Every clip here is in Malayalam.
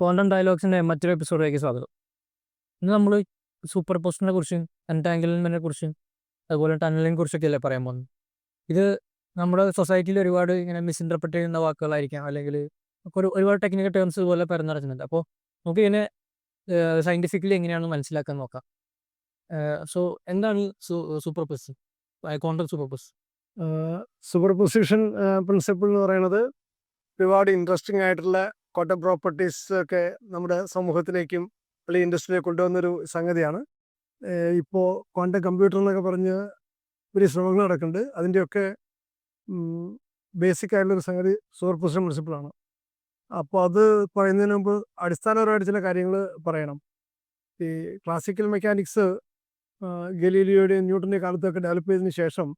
ക്വാണ്ടം ഡയലോഗ്സിന്റെ മറ്റൊരു എപ്പിസോഡിലേക്ക് സ്വാഗതം. ഇന്ന് നമ്മൾ സൂപ്പർ പോസ്റ്റിനെ കുറിച്ചും എൻടാങ്കിൾമെന്റിനെ കുറിച്ചും അതുപോലെ ടണലിനെ കുറിച്ചൊക്കെ അല്ലേ പറയാൻ പോകുന്നത്? ഇത് നമ്മുടെ സൊസൈറ്റിയിൽ ഒരുപാട് ഇങ്ങനെ മിസ്ഇന്റർപ്രറ്റ് ചെയ്യുന്ന വാക്കുകളായിരിക്കാം. അല്ലെങ്കിൽ ഒരു ഒരുപാട് ടെക്നിക്കൽ ടേംസ് ഇതുപോലെ പരന്നിറങ്ങുന്നുണ്ട് അപ്പോൾ നമുക്ക് ഇതിനെ സയന്റിഫിക്കലി എങ്ങനെയാണെന്ന് മനസ്സിലാക്കാൻ നോക്കാം. സോ എന്താണ് superposition quantum superposition superposition principle എന്ന് പറയുന്നത് ഒരുപാട് ഇൻട്രസ്റ്റിംഗ് ആയിട്ടുള്ള കോട്ട പ്രോപ്പർട്ടീസ് ഒക്കെ നമ്മുടെ സമൂഹത്തിലേക്കും അല്ലെങ്കിൽ ഇൻഡസ്ട്രിയിലേക്ക് കൊണ്ടുവന്നൊരു സംഗതിയാണ്. ഇപ്പോൾ ക്വാണ്ടം കമ്പ്യൂട്ടർ എന്നൊക്കെ പറഞ്ഞ് വലിയ ശ്രമങ്ങൾ നടക്കുന്നുണ്ട്. അതിന്റെയൊക്കെ ബേസിക് ആയിട്ടുള്ളൊരു സംഗതി സൂപ്പർ പൊസിഷൻ പ്രിൻസിപ്പിളാണ് അപ്പോൾ അത് പറയുന്നതിന് മുമ്പ് അടിസ്ഥാനപരമായിട്ട് ചില കാര്യങ്ങൾ പറയണം. ഈ ക്ലാസിക്കൽ മെക്കാനിക്സ് ഗലീലിയോടെയും ന്യൂട്ടന്റെ കാലത്തൊക്കെ ഡെവലപ്പ് ചെയ്തതിന് ശേഷം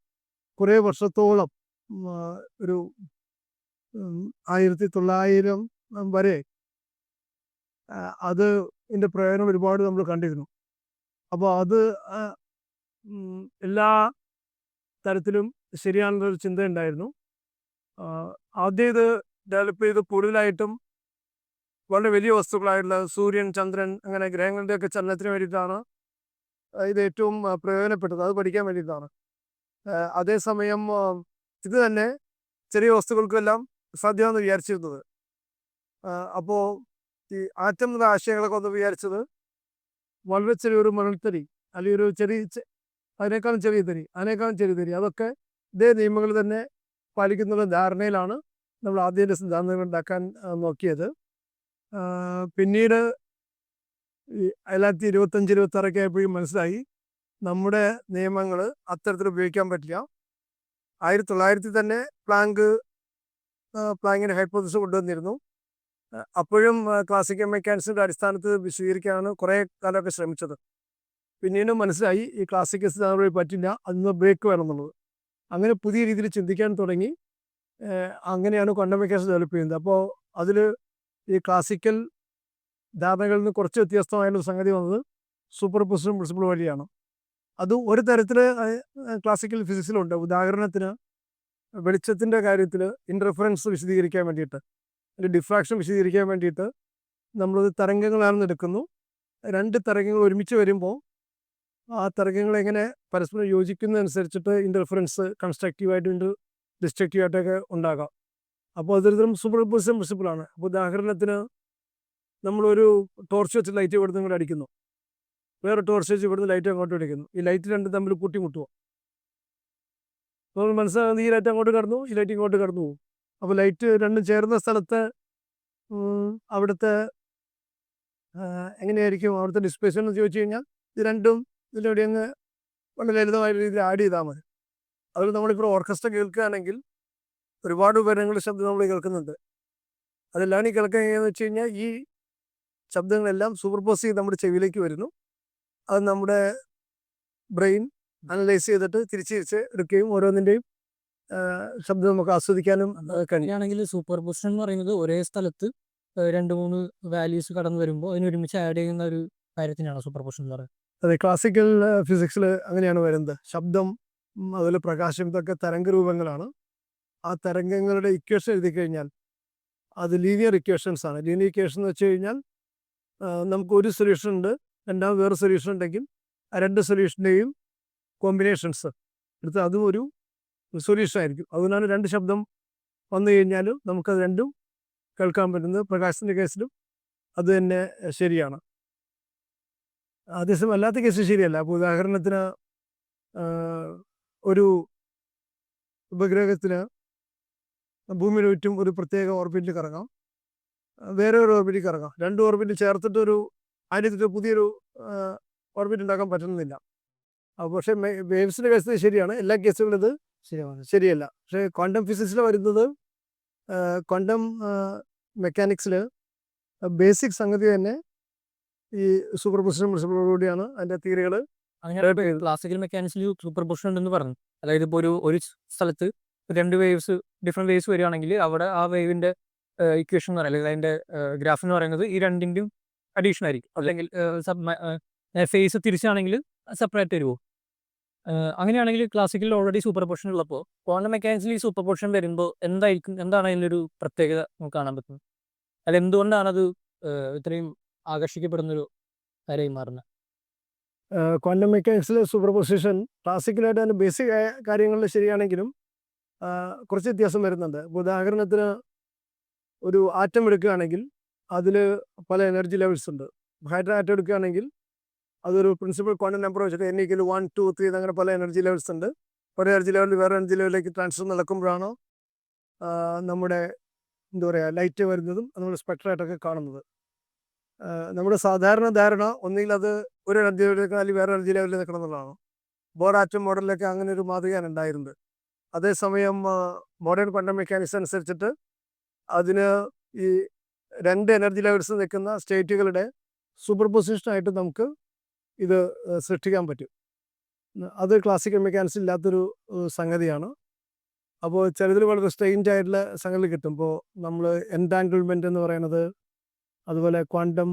കുറേ വർഷത്തോളം ഒരു ആയിരത്തി തൊള്ളായിരം വരെ അത് ഇതിന്റെ പ്രയോജനം ഒരുപാട് നമ്മൾ കണ്ടിരുന്നു. അപ്പോൾ അത് എല്ലാ തരത്തിലും ശരിയാണെന്നൊരു ചിന്ത ഉണ്ടായിരുന്നു ആദ്യം ഇത് ഡെവലപ്പ് ചെയ്ത് കൂടുതലായിട്ടും വളരെ വലിയ വസ്തുക്കളായിട്ടുള്ള സൂര്യൻ ചന്ദ്രൻ അങ്ങനെ ഗ്രഹങ്ങളുടെയൊക്കെ ചലനത്തിന് വേണ്ടിയിട്ടാണ് ഇത് ഏറ്റവും പ്രയോജനപ്പെട്ടത്. അത് പഠിക്കാൻ വേണ്ടിയിട്ടാണ്. അതേസമയം ഇത് തന്നെ ചെറിയ വസ്തുക്കൾക്കെല്ലാം സാധ്യമാണെന്ന് വിചാരിച്ചിരുന്നത്. അപ്പോൾ ഈ ആറ്റം എന്ന ആശയങ്ങളൊക്കെ ഒന്ന് വിചാരിച്ചത് വളരെ ചെറിയൊരു മണൽത്തരി അല്ലെങ്കിൽ ഒരു ചെറിയ അതിനേക്കാളും ചെറിയ തരി അതിനേക്കാളും ചെറിയ തരി അതൊക്കെ ഇതേ നിയമങ്ങൾ തന്നെ പാലിക്കുന്ന ധാരണയിലാണ് നമ്മൾ ആദ്യത്തെ സിദ്ധാന്തങ്ങൾ ഉണ്ടാക്കാൻ നോക്കിയത്. പിന്നീട് അതിനകത്ത് ഇരുപത്തഞ്ച് ഇരുപത്താറൊക്കെ ആയപ്പോഴും മനസ്സിലായി നമ്മുടെ നിയമങ്ങൾ അത്തരത്തിൽ ഉപയോഗിക്കാൻ പറ്റില്ല. ആയിരത്തി തൊള്ളായിരത്തി തന്നെ പ്ലാങ്ക് പ്ലാങ്കിന്റെ ഹൈപ്പോസിസ് കൊണ്ടുവന്നിരുന്നു. അപ്പോഴും ക്ലാസിക്കൽ മെക്കാനിക്സിന്റെ അടിസ്ഥാനത്ത് വിശദീകരിക്കാനാണ് കുറേ കാലമൊക്കെ ശ്രമിച്ചത്. പിന്നീട് മനസ്സിലായി ഈ ക്ലാസിക്കൽ സിദ്ധാന്തം വഴി പറ്റില്ല അതിന് ബ്രേക്ക് വേണം എന്നുള്ളത് അങ്ങനെ പുതിയ രീതിയിൽ ചിന്തിക്കാൻ തുടങ്ങി. അങ്ങനെയാണ് ക്വാണ്ടം മെക്കാനിക്സ് ഡെവലപ്പ് ചെയ്യുന്നത്. അപ്പോൾ അതിൽ ഈ ക്ലാസിക്കൽ ധാരണകളിൽ നിന്ന് കുറച്ച് വ്യത്യസ്തമായൊരു സംഗതി വന്നത് സൂപ്പർ പൊസിഷൻ പ്രിൻസിപ്പിൾ വഴിയാണ്. അത് ഒരു തരത്തിൽ ക്ലാസിക്കൽ ഫിസിക്സിലുണ്ട് ഉദാഹരണത്തിന് വെളിച്ചത്തിന്റെ കാര്യത്തിൽ ഇന്റർഫറൻസ് വിശദീകരിക്കാൻ വേണ്ടിയിട്ട്. ഒരു ഡിഫ്രാക്ഷൻ വിശദീകരിക്കാൻ വേണ്ടിയിട്ട് നമ്മളത് തരംഗങ്ങളാണെന്ന് എടുക്കുന്നു. രണ്ട് തരംഗങ്ങൾ ഒരുമിച്ച് വരുമ്പോൾ ആ തരംഗങ്ങൾ എങ്ങനെ പരസ്പരം യോജിക്കുന്നതനുസരിച്ചിട്ട് ഇന്റർഫറൻസ് കൺസ്ട്രക്റ്റീവായിട്ടും ഡിസ്ട്രക്റ്റീവായിട്ടൊക്കെ ഉണ്ടാകാം. അപ്പോൾ അതൊരുതരം സൂപ്പർ പൊസിഷൻ പ്രിൻസിപ്പിളാണ് അപ്പോൾ ഉദാഹരണത്തിന് നമ്മളൊരു ടോർച്ച് വെച്ച് ലൈറ്റ് ഇവിടുന്ന് ഇങ്ങോട്ട് അടിക്കുന്നു. വേറെ ടോർച്ച് വെച്ച് ഇവിടുന്ന് ലൈറ്റ് അങ്ങോട്ട് അടിക്കുന്നു. ഈ ലൈറ്റ് രണ്ടും തമ്മിൽ കൂട്ടിമുട്ടുക. അപ്പോൾ മനസ്സിലാകുന്നത് ഈ ലൈറ്റ് അങ്ങോട്ട് കടന്നു ഈ ലൈറ്റ് ഇങ്ങോട്ട് കടന്നു പോകും. അപ്പോൾ ലൈറ്റ് രണ്ടും ചേർന്ന സ്ഥലത്ത് അവിടുത്തെ എങ്ങനെയായിരിക്കും അവിടുത്തെ ഡിസ്പ്ലേസ് എന്ന് ചോദിച്ചു കഴിഞ്ഞാൽ ഇത് രണ്ടും ഇതിലൂടെ അങ്ങ് വളരെ ലളിതമായ രീതിയിൽ ആഡ് ചെയ്താൽ മതി. അതിൽ നമ്മളിപ്പോൾ ഓർക്കസ്ട്ര കേൾക്കുകയാണെങ്കിൽ ഒരുപാട് ഉപകരണങ്ങളുടെ ശബ്ദം നമ്മൾ കേൾക്കുന്നുണ്ട്. അതെല്ലാം ഈ കേൾക്കാൻ എങ്ങനെയാണെന്ന് വെച്ച് കഴിഞ്ഞാൽ ഈ ശബ്ദങ്ങളെല്ലാം സൂപ്പർപോസ് ചെയ്ത് നമ്മുടെ ചെവിയിലേക്ക് വരുന്നു. അത് നമ്മുടെ ബ്രെയിൻ അനലൈസ് ചെയ്തിട്ട് തിരിച്ച് തിരിച്ച് എടുക്കുകയും ഓരോന്നിന്റെയും ശബ്ദം നമുക്ക് ആസ്വദിക്കാനും കഴിയുകയാണെങ്കിൽ സൂപ്പർ പൊസിഷൻ എന്ന് പറയുന്നത് ഒരേ സ്ഥലത്ത് രണ്ട് മൂന്ന് വാല്യൂസ് കടന്നു വരുമ്പോൾ അതിന് ഒരുമിച്ച് ആഡ് ചെയ്യുന്ന ഒരു കാര്യത്തിനാണ് സൂപ്പർ പൊസിഷൻ എന്ന് പറയുന്നത്. അതെ ക്ലാസിക്കൽ ഫിസിക്സിൽ അങ്ങനെയാണ് വരുന്നത്. ശബ്ദം അതുപോലെ പ്രകാശം ഇതൊക്കെ തരംഗ രൂപങ്ങളാണ്. ആ തരംഗങ്ങളുടെ ഇക്വേഷൻ എഴുതി കഴിഞ്ഞാൽ അത് ലീനിയർ ഇക്വേഷൻസ് ആണ്. ലീനിയർ ഇക്വേഷൻ എന്ന് വെച്ച് കഴിഞ്ഞാൽ നമുക്ക് ഒരു സൊല്യൂഷൻ ഉണ്ട് രണ്ടാമത് വേറെ സൊല്യൂഷൻ ഉണ്ടെങ്കിൽ ആ രണ്ട് സൊല്യൂഷന്റെയും കോമ്പിനേഷൻസ് എടുത്ത് അതും ഒരു സൊല്യൂഷൻ ആയിരിക്കും അതുകൊണ്ടാണ് രണ്ട് ശബ്ദം വന്നു കഴിഞ്ഞാലും നമുക്കത് രണ്ടും കേൾക്കാൻ പറ്റുന്നത്. പ്രകാശത്തിന്റെ കേസിലും അത് തന്നെ ശരിയാണ്. അതേസമയം അല്ലാത്ത കേസ് ശരിയല്ല. അപ്പോൾ ഉദാഹരണത്തിന് ഒരു ഉപഗ്രഹത്തിന് ഭൂമിയുടെ ചുറ്റും ഒരു പ്രത്യേക ഓർബിറ്റിൽ കറങ്ങാം. വേറെ ഒരു ഓർബിറ്റിൽ കറങ്ങാം. രണ്ട് ഓർബിറ്റിൽ ചേർത്തിട്ട് ഒരു പുതിയൊരു ഓർബിറ്റ് ഉണ്ടാക്കാൻ പറ്റുന്നില്ല. അപ്പോൾ പക്ഷേ വേവ്സിന്റെ കേസ് ശരിയാണ്. എല്ലാ കേസുകളും ഇത് ശരിയാണ് ശരിയല്ല. പക്ഷേ ക്വാണ്ടം ഫിസിക്സിൽ വരുന്നത് ക്വാണ്ടം മെക്കാനിക്സിൽ ബേസിക് സംഗതി തന്നെ ഈ സൂപ്പർ പൊസിഷൻ പ്രിൻസിപ്പിളോടുകൂടിയാണ് അതിന്റെ തിയറികൾ ക്ലാസിക്കൽ മെക്കാനിക്സിൽ സൂപ്പർ പൊസിഷൻ ഉണ്ടെന്ന് പറഞ്ഞു. അതായത് ഇപ്പോൾ ഒരു ഒരു സ്ഥലത്ത് രണ്ട് വേവ്സ് ഡിഫറെന്റ് വേവ്സ് വരികയാണെങ്കിൽ അവിടെ ആ വേവിന്റെ ഇക്വേഷൻ എന്ന് പറയുന്നത് അതിന്റെ ഗ്രാഫ് എന്ന് പറയുന്നത് ഈ രണ്ടിന്റെയും അഡീഷൻ ആയിരിക്കും. അല്ലെങ്കിൽ ഫേസ് തിരിച്ചാണെങ്കിൽ സെപ്പറേറ്റ് വരുമോ? അങ്ങനെയാണെങ്കിൽ ക്ലാസിക്കലിൽ ഓൾറെഡി സൂപ്പർ പൊസിഷൻ ഉള്ളപ്പോൾ ക്വാണ്ടം മെക്കാനിക്സിൽ ഈ സൂപ്പർ പൊസിഷൻ വരുമ്പോൾ എന്തായിരിക്കും എന്താണ് അതിലൊരു പ്രത്യേകത നമുക്ക് കാണാൻ പറ്റുന്നത്? അല്ല എന്തുകൊണ്ടാണ് അത് ഇത്രയും ആകർഷിക്കപ്പെടുന്നൊരു കാര്യമായി മാറുന്നത്? ക്വാണ്ടം മെക്കാനിക്സിലെ സൂപ്പർ പൊസിഷൻ ക്ലാസിക്കലായിട്ട് അതിന്റെ ബേസിക് കാര്യങ്ങളിൽ ശരിയാണെങ്കിലും കുറച്ച് വ്യത്യാസം വരുന്നുണ്ട്. ഉദാഹരണത്തിന് ഒരു ആറ്റം എടുക്കുകയാണെങ്കിൽ അതിൽ പല എനർജി ലെവൽസ് ഉണ്ട്. ഹൈഡ്രോ ആറ്റം എടുക്കുകയാണെങ്കിൽ അതൊരു പ്രിൻസിപ്പൽ ക്വാണ്ടം നമ്പർ വെച്ചിട്ട് n equal one two three അങ്ങനെ പല എനർജി ലെവൽസ് ഉണ്ട്. ഒരു എനർജി ലെവലിൽ വേറെ എനർജി ലെവലിലേക്ക് ട്രാൻസ്ഫർ നടക്കുമ്പോഴാണോ നമ്മുടെ എന്താ പറയുക ലൈറ്റ് വരുന്നതും നമ്മുടെ സ്പെക്ട്രായിട്ടൊക്കെ കാണുന്നത്. നമ്മുടെ സാധാരണ ധാരണ ഒന്നുകിൽ അത് ഒരു എനർജി ലെവലിലേക്ക് അല്ലെങ്കിൽ വേറെ എനർജി ലെവലിൽ നിൽക്കണം എന്നുള്ളതാണ് ബോർ ആറ്റം മോഡലിലൊക്കെ അങ്ങനെ ഒരു മാതൃകയാണ് ഉണ്ടായിരുന്നത്. അതേസമയം മോഡേൺ ക്വാണ്ടം മെക്കാനിക്സ് അനുസരിച്ചിട്ട് അതിന് ഈ രണ്ട് എനർജി ലെവൽസ് നിൽക്കുന്ന സ്റ്റേറ്റുകളുടെ സൂപ്പർ പൊസിഷനായിട്ട് നമുക്ക് ഇത് സൃഷ്ടിക്കാൻ പറ്റും. അത് ക്ലാസിക്കൽ മെക്കാനിക്സ് ഇല്ലാത്തൊരു സംഗതിയാണ്. അപ്പോൾ ചിലതിൽ വളരെ സ്ട്രെയിൻഡ് ആയിട്ടുള്ള സംഗതി കിട്ടും. ഇപ്പോൾ നമ്മൾ എന്റാങ്കിൾമെന്റ് എന്ന് പറയുന്നത് അതുപോലെ ക്വാണ്ടം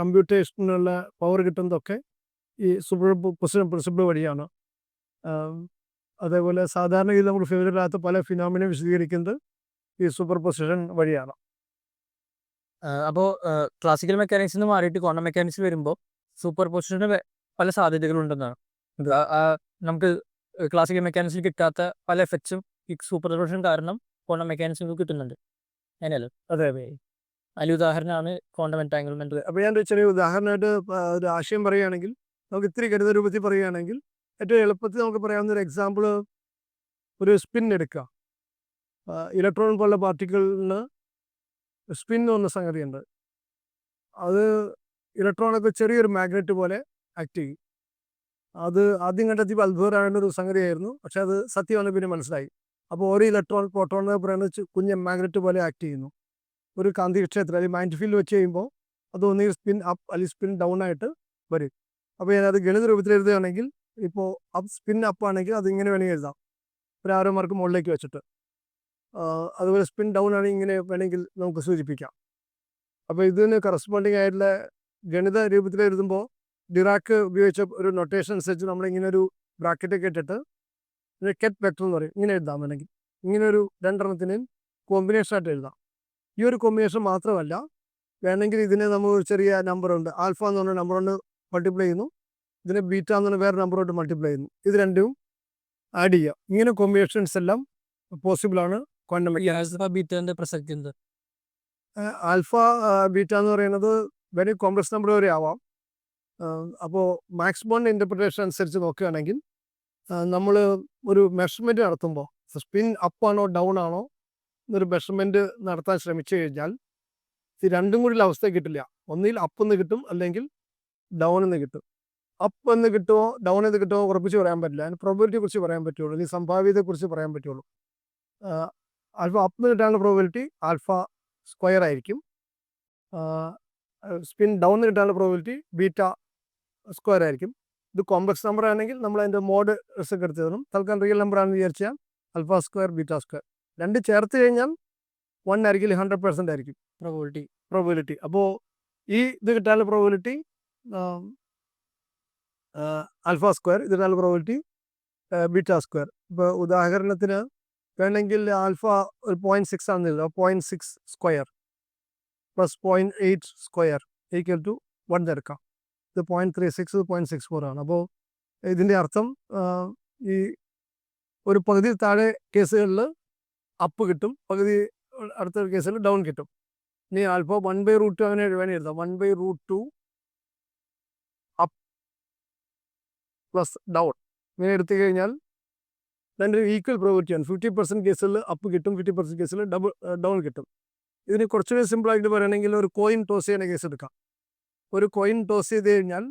കമ്പ്യൂട്ടേഷനുള്ള പവർ കിട്ടുന്നതൊക്കെ ഈ സൂപ്പർ പൊസിഷൻ പ്രിൻസിപ്പിൾ വഴിയാണ്. അതേപോലെ സാധാരണ രീതിയിൽ നമ്മൾ ഫിവറില്ലാത്ത പല ഫിനോമിനും വിശദീകരിക്കുന്നത് ഈ സൂപ്പർ പൊസിഷൻ വഴിയാണ്. അപ്പോൾ ക്ലാസിക്കൽ മെക്കാനിക്സിൽ നിന്ന് മാറിയിട്ട് ക്വാണ്ടം മെക്കാനിക്സ് വരുമ്പോൾ സൂപ്പർ പൊസിഷന് പല സാധ്യതകളുണ്ടെന്നാണ്. നമുക്ക് ക്ലാസിക്കൽ മെക്കാനിക്സിൽ കിട്ടാത്ത പല എഫക്ട്സും ഈ സൂപ്പർ പൊസിഷൻ കാരണം ക്വാണ്ടം മെക്കാനിക്സിൽ കിട്ടുന്നുണ്ട്. അങ്ങനെയല്ലോ അതെ അതെ. അതിൽ ഉദാഹരണമാണ് ക്വാണ്ടം എന്റാങ്കിൾമെന്റ് അപ്പോൾ ഞാൻ ചെറിയ ഉദാഹരണമായിട്ട് ഒരു ആശയം പറയുകയാണെങ്കിൽ നമുക്ക് ഇത്തിരി കരുത രൂപത്തിൽ പറയുകയാണെങ്കിൽ ഏറ്റവും എളുപ്പത്തിൽ നമുക്ക് പറയാവുന്ന ഒരു എക്സാമ്പിൾ ഒരു സ്പിൻ എടുക്കുക ഇലക്ട്രോൺ പോലുള്ള പാർട്ടിക്കിളിന് സ്പിൻ എന്ന് പറഞ്ഞ സംഗതിയുണ്ട്. അത് ഇലക്ട്രോണൊക്കെ ചെറിയൊരു മാഗ്നറ്റ് പോലെ ആക്ട് ചെയ്യും. അത് ആദ്യം കണ്ടെത്തിയപ്പോൾ അത്ഭുതമായുള്ള ഒരു സംഗതിയായിരുന്നു. പക്ഷെ അത് സത്യമാണ് പിന്നെ മനസ്സിലായി. അപ്പോൾ ഓരോ ഇലക്ട്രോൺ പ്രോട്ടോൺ എന്ന് പറയുന്നത് കുഞ്ഞ് മാഗ്നറ്റ് പോലെ ആക്ട് ചെയ്യുന്നു. ഒരു കാന്തികക്ഷേത്രം അല്ലെങ്കിൽ മൈൻഡ് ഫീൽഡ് വെച്ച് കഴിയുമ്പോൾ അത് ഒന്നുകിൽ സ്പിൻ അപ്പ് അല്ലെങ്കിൽ സ്പിൻ ഡൗൺ ആയിട്ട് വരും. അപ്പോൾ ഞാനത് ഗണിത രൂപത്തിൽ എഴുതുകയാണെങ്കിൽ ഇപ്പോൾ അപ്പ് സ്പിൻ അപ്പ് ആണെങ്കിൽ അത് ഇങ്ങനെ വേണമെങ്കിൽ എഴുതാം. ഒരു ആരോ മാർക്ക് മുകളിലേക്ക് വെച്ചിട്ട്. അതുപോലെ സ്പിൻ ഡൗൺ ആണെങ്കിൽ ഇങ്ങനെ വേണമെങ്കിൽ നമുക്ക് സൂചിപ്പിക്കാം. അപ്പോൾ ഇതിന് കറസ്പോണ്ടിങ് ആയിട്ടുള്ള ഗണിത രൂപത്തിൽ എഴുതുമ്പോൾ ഡിറാക്ക് ഉപയോഗിച്ച ഒരു നൊട്ടേഷൻ അനുസരിച്ച് നമ്മളിങ്ങനെ ഒരു ബ്രാക്കറ്റൊക്കെ ഇട്ടിട്ട് ഒരു കെറ്റ് വെക്ടർ എന്ന് പറയും. ഇങ്ങനെ എഴുതാം വേണമെങ്കിൽ. ഇങ്ങനെ ഒരു രണ്ടെണ്ണത്തിനെയും കോമ്പിനേഷൻ ആയിട്ട് എഴുതാം. ഈ ഒരു കോമ്പിനേഷൻ മാത്രമല്ല വേണമെങ്കിൽ ഇതിനെ നമ്മൾ ഒരു ചെറിയ നമ്പറുണ്ട് ആൽഫ എന്ന് പറഞ്ഞ നമ്പർ കൊണ്ട് മൾട്ടിപ്ലൈ ചെയ്യുന്നു. ഇതിനെ ബീറ്റ എന്ന് പറഞ്ഞ വേറെ നമ്പർ കൊണ്ട് മൾട്ടിപ്ലൈ ചെയ്യുന്നു. ഇത് രണ്ടും ആഡ് ചെയ്യാം. ഇങ്ങനെ കോമ്പിനേഷൻസ് എല്ലാം ക്വാണ്ടം ഈ ബീറ്റന്റെ പ്രസക്തി ആൽഫ ബീറ്റ എന്ന് പറയുന്നത് വെരി കോംപ്ലക്സ് നമ്പർ വരെ ആവാം. അപ്പോൾ മാക്സ് ബോണ്ട് ഇന്റർപ്രിറ്റേഷൻ അനുസരിച്ച് നോക്കുകയാണെങ്കിൽ നമ്മൾ ഒരു മെഷർമെന്റ് നടത്തുമ്പോൾ സ്പിൻ അപ്പ് ആണോ ഡൗൺ ആണോ എന്നൊരു മെഷർമെന്റ് നടത്താൻ ശ്രമിച്ചു കഴിഞ്ഞാൽ ഇത് രണ്ടും കൂടി അവസ്ഥ കിട്ടില്ല. ഒന്നിൽ അപ്പ് എന്ന് കിട്ടും അല്ലെങ്കിൽ ഡൗൺ എന്ന് കിട്ടും. അപ്പ് എന്ന് കിട്ടുമോ ഡൗൺ എന്ന് കിട്ടുമോ ഉറപ്പിച്ച് പറയാൻ പറ്റില്ല. അതിന് പ്രോബിലിറ്റിയെ കുറിച്ച് പറയാൻ പറ്റുള്ളൂ. അല്ലെങ്കിൽ സംഭാവ്യതയെക്കുറിച്ച് പറയാൻ പറ്റുള്ളൂ. ആൽഫ അപ്പ് എന്ന് കിട്ടാനുള്ള പ്രോബിലിറ്റി ആൽഫ സ്ക്വയർ ആയിരിക്കും. സ്പിൻ ഡൗൺ കിട്ടാനുള്ള പ്രോബിലിറ്റി ബീറ്റ സ്ക്വയർ ആയിരിക്കും. ഇത് കോംപ്ലക്സ് നമ്പർ ആണെങ്കിൽ നമ്മൾ അതിന്റെ മോഡ് റിസൾട്ട് എടുത്ത് തരും. തൽക്കാലം റിയൽ നമ്പർ ആണെന്ന് വിചാരിച്ചാൽ അൽഫ സ്ക്വയർ ബീറ്റ സ്ക്വയർ രണ്ട് ചേർത്ത് കഴിഞ്ഞാൽ വൺ ആയിരിക്കും ഹൺഡ്രഡ് പെർസെന്റ് ആയിരിക്കും. പ്രോബിലിറ്റി പ്രോബിലിറ്റി അപ്പോൾ ഈ ഇത് കിട്ടാനുള്ള പ്രോബിലിറ്റി ആൽഫ സ്ക്വയർ ഇത് കിട്ടാനുള്ള പ്രോബിലിറ്റി ബീറ്റ സ്ക്വയർ ഇപ്പോൾ ഉദാഹരണത്തിന് വേണമെങ്കിൽ ആൽഫ ഒരു point six ആണെന്നില്ല point six square plus point eight square equal to one തിരക്കാം ഇത് point three six point six four ആണ്. അപ്പോൾ ഇതിന്റെ അർത്ഥം ഈ ഒരു പകുതി താഴെ കേസുകളിൽ അപ്പ് കിട്ടും പകുതി അടുത്ത കേസിൽ ഡൗൺ കിട്ടും. ഇനി അല്പം വൺ ബൈ റൂട്ട് ടു അങ്ങനെ വേണേൽ എഴുതാം. One by root two up plus down ഇങ്ങനെ എടുത്തു കഴിഞ്ഞാൽ രണ്ട് ഈക്വൽ പ്രോബിലിറ്റിയാണ് ഫിഫ്റ്റി പെർസെന്റ് കേസിൽ അപ്പ് കിട്ടും ഫിഫ്റ്റി പെർസെന്റ് കേസിൽ ഡബിൾ ഡൗൺ കിട്ടും. ഇതിന് കുറച്ചുകൂടി സിമ്പിളായിട്ട് പറയുകയാണെങ്കിൽ ഒരു കോയിൻ ടോസ് ചെയ്യുന്ന കേസ് എടുക്കാം. ഒരു കോയിൻ ടോസ് ചെയ്ത് കഴിഞ്ഞാൽ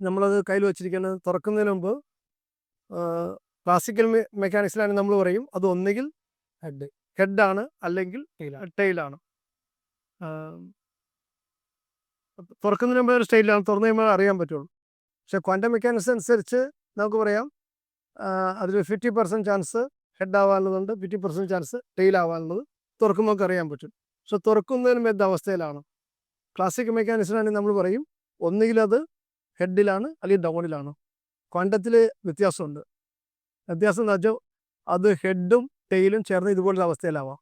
നമ്മളത് കയ്യിൽ വെച്ചിരിക്കുന്നത് തുറക്കുന്നതിന് മുമ്പ് ക്ലാസിക്കൽ മെക്കാനിക്സിലാണെങ്കിൽ നമ്മൾ പറയും. അത് ഒന്നുകിൽ ഹെഡ് ഹെഡാണ് അല്ലെങ്കിൽ ടൈലാണ് തുറക്കുന്നതിന് മുമ്പ് ഒരു സ്റ്റൈലാണ് തുറന്നു കഴിയുമ്പോൾ അറിയാൻ പറ്റുള്ളൂ. പക്ഷേ ക്വാണ്ടം മെക്കാനിക്സ് അനുസരിച്ച് നമുക്ക് പറയാം. അതിൽ ഫിഫ്റ്റി പെർസെന്റ് ചാൻസ് ഹെഡ് ആവാനുള്ളതുണ്ട്. ഫിഫ്റ്റി പെർസെന്റ് ചാൻസ് ടെയിൽ ആവാനുള്ളത്. തുറക്കുമ്പോൾ നമുക്ക് അറിയാൻ പറ്റും. പക്ഷെ തുറക്കുന്നതിന് മെത്ത അവസ്ഥയിലാണ്. ക്ലാസിക് മെക്കാനിസിനാണെങ്കിൽ നമ്മൾ പറയും ഒന്നുകിൽ അത് ഹെഡിലാണ് അല്ലെങ്കിൽ ഡൗണിലാണ് ക്വാണ്ടത്തിൽ വ്യത്യാസമുണ്ട്. വ്യത്യാസം എന്ന് വെച്ചാൽ അത് ഹെഡും ടെയിലും ചേർന്ന് ഇതുപോലൊരു അവസ്ഥയിലാവാം.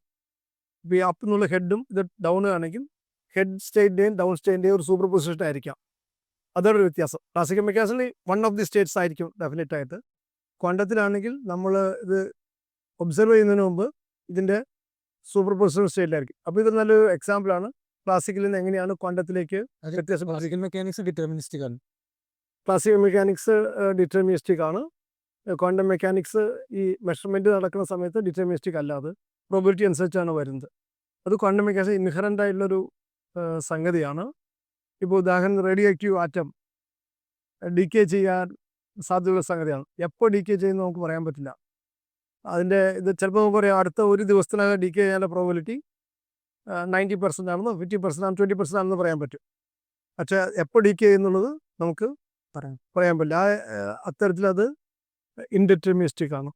ഇപ്പോൾ ഈ അപ്പ് എന്നുള്ള ഹെഡും ഇത് ഡൗൺ ആണെങ്കിൽ ഹെഡ് സ്റ്റേറ്റിന്റെയും ഡൗൺ സ്റ്റേറ്റിന്റെയും ഒരു സൂപ്പർ പൊസിഷൻ ആയിരിക്കാം അതൊരു വ്യത്യാസം. ക്ലാസിക്കൽ മെക്കാനിക്സിൽ വൺ ഓഫ് ദി സ്റ്റേറ്റ്സ് ആയിരിക്കും ഡെഫിനറ്റ് ആയിട്ട്. ക്വാണ്ടത്തിലാണെങ്കിൽ നമ്മൾ ഇത് ഒബ്സർവ് ചെയ്യുന്നതിന് മുമ്പ് ഇതിന്റെ സൂപ്പർ പൊസിഷൻ സ്റ്റേറ്റിലായിരിക്കും. അപ്പോൾ ഇത് നല്ലൊരു എക്സാമ്പിളാണ് ക്ലാസിക്കലിൽ നിന്ന് എങ്ങനെയാണ് ക്വാണ്ടത്തിലേക്ക് വ്യത്യാസം ക്ലാസിക്കൽ മെക്കാനിക്സ് ഡിറ്റർമിനിസ്റ്റിക് ആണ്. ക്ലാസിക്കൽ മെക്കാനിക്സ് ഡിറ്റർമിനിസ്റ്റിക് ആണ്. ക്വാണ്ടം മെക്കാനിക്സ് ഈ മെഷർമെന്റ് നടക്കുന്ന സമയത്ത് ഡിറ്റർമിനിസ്റ്റിക് അല്ല അത്. പ്രോബിലിറ്റി അനുസരിച്ചാണ് വരുന്നത്. അത് ക്വാണ്ടം മെക്കാനിക്സ് ഇൻഹറന്റ് ആയിട്ടുള്ളൊരു ഒരു സംഗതിയാണ്. ഇപ്പോൾ ഉദാഹരണം റേഡിയോ ആക്റ്റീവ് ആറ്റം ഡീക്കേ ചെയ്യാൻ സാധ്യതയുള്ള സംഗതിയാണ്. എപ്പോൾ ഡീക്കേ ചെയ്യുന്ന നമുക്ക് പറയാൻ പറ്റില്ല. അതിന്റെ ഇത് ചിലപ്പോൾ നമുക്ക് പറയാം അടുത്ത ഒരു ദിവസത്തിനകം ഡി കെ ചെയ്യാനുള്ള പ്രോബിലിറ്റി നയന്റി പെർസെന്റ് ആണെന്നോ ഫിഫ്റ്റി പെർസെന്റ് ആണ് ട്വന്റി പെർസെന്റ് ആണെന്ന് പറയാൻ പറ്റും. പക്ഷേ എപ്പോൾ ഡി കെ ചെയ്യുന്നുള്ളത് നമുക്ക് പറയാം. പറയാൻ പറ്റില്ല. ആ അത്തരത്തിലത് ഇൻഡിറ്റർമിനിസ്റ്റിക് ആണ്.